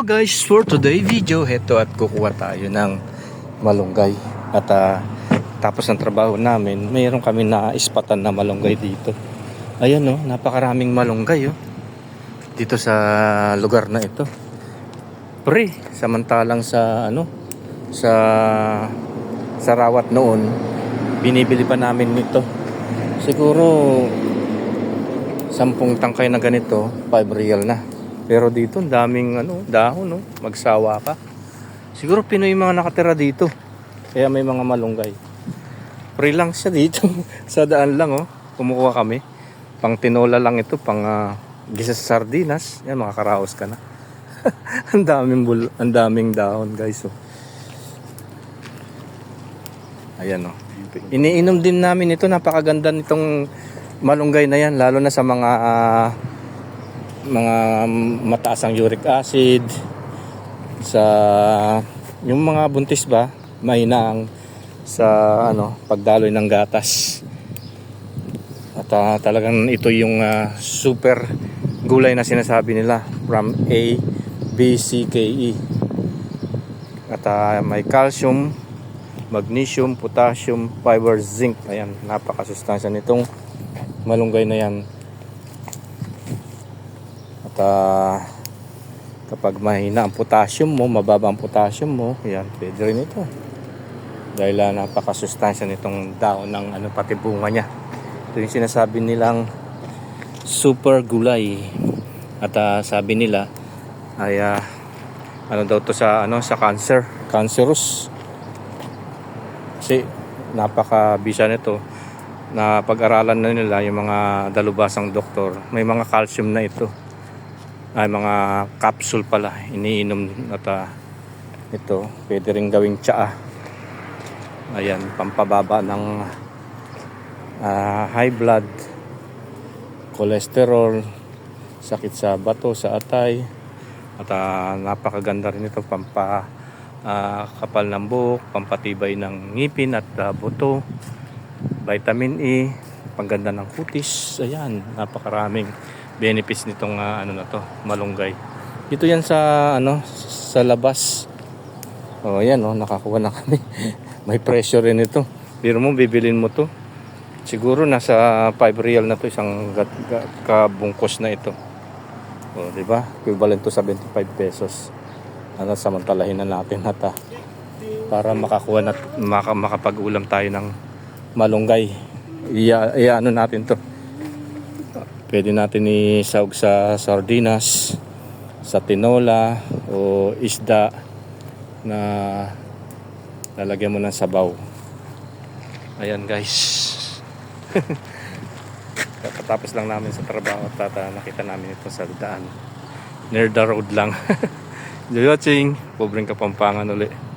Guys, for today video, heto at kukuha tayo ng malunggay. At ah, tapos ng trabaho namin, mayroon kami na ispatan na malunggay dito. Ayan oh, napakaraming malunggay oh. Dito sa lugar na ito. Pre, samantalang sa ano, sa sa rawat noon, binibili pa namin nito. Siguro sampung tangkay na ganito, 5 real na. Pero dito, ang daming ano, dahon, no? Magsawa ka. Siguro Pinoy yung mga nakatira dito. Kaya may mga malunggay. Free lang siya dito. sa daan lang, oh. Kumukuha kami. Pang tinola lang ito, pang ah, gisa sa sardinas. Yan, makakaraos ka na. ang daming bul ang daming dahon, guys, oh. Ayan, oh. Iniinom din namin ito. Napakaganda nitong malunggay na yan. Lalo na sa mga ah, mga mataas ang uric acid sa yung mga buntis ba mahina ang sa ano pagdaloy ng gatas. At ah, talagang ito yung ah, super gulay na sinasabi nila from A B C K E. At ah, may calcium magnesium potassium fiber zinc. Ayan napakasustansya nitong malunggay na yan at ah, kapag mahina ang potassium mo, mababa ang potassium mo, yan, pwede rin ito. Dahil uh, napakasustansya nitong daon ng ano, pati bunga niya. Ito yung sinasabi nilang super gulay. At ah, sabi nila ay ah, ano daw to sa ano sa cancer, cancerous. Kasi napakabisa nito na pag-aralan na nila yung mga dalubasang doktor, may mga calcium na ito ay mga capsule pala. Iniinom at ah, ito pwede rin gawing tsaa. Ayan pampababa ng ah, high blood cholesterol sakit sa bato sa atay at ah, napakaganda rin ito pampa ah, kapal ng buhok pampatibay ng ngipin at ah, buto vitamin E pangganda ng kutis. Ayan napakaraming benefits nitong ah, ano na to, malunggay. Dito yan sa ano sa labas. Oh, yan oh, nakakuha na kami. May pressure rin ito. Pero mo bibilin mo to. Siguro nasa 5 real na to isang gat, ga- kabungkos na ito. Oh, di ba? Equivalent to 75 pesos. Ano samantalahin na natin at ah, para makakuha na maka, makapag-ulam tayo ng malunggay. Iya, iya ano natin to. Pwede natin isawag sa sardinas, sa tinola o isda na lalagyan mo ng sabaw. Ayan guys. Kakatapos lang namin sa trabaho at uh, nakita namin ito sa daan. Near the road lang. Enjoy watching. Pobreng Kapampangan uli.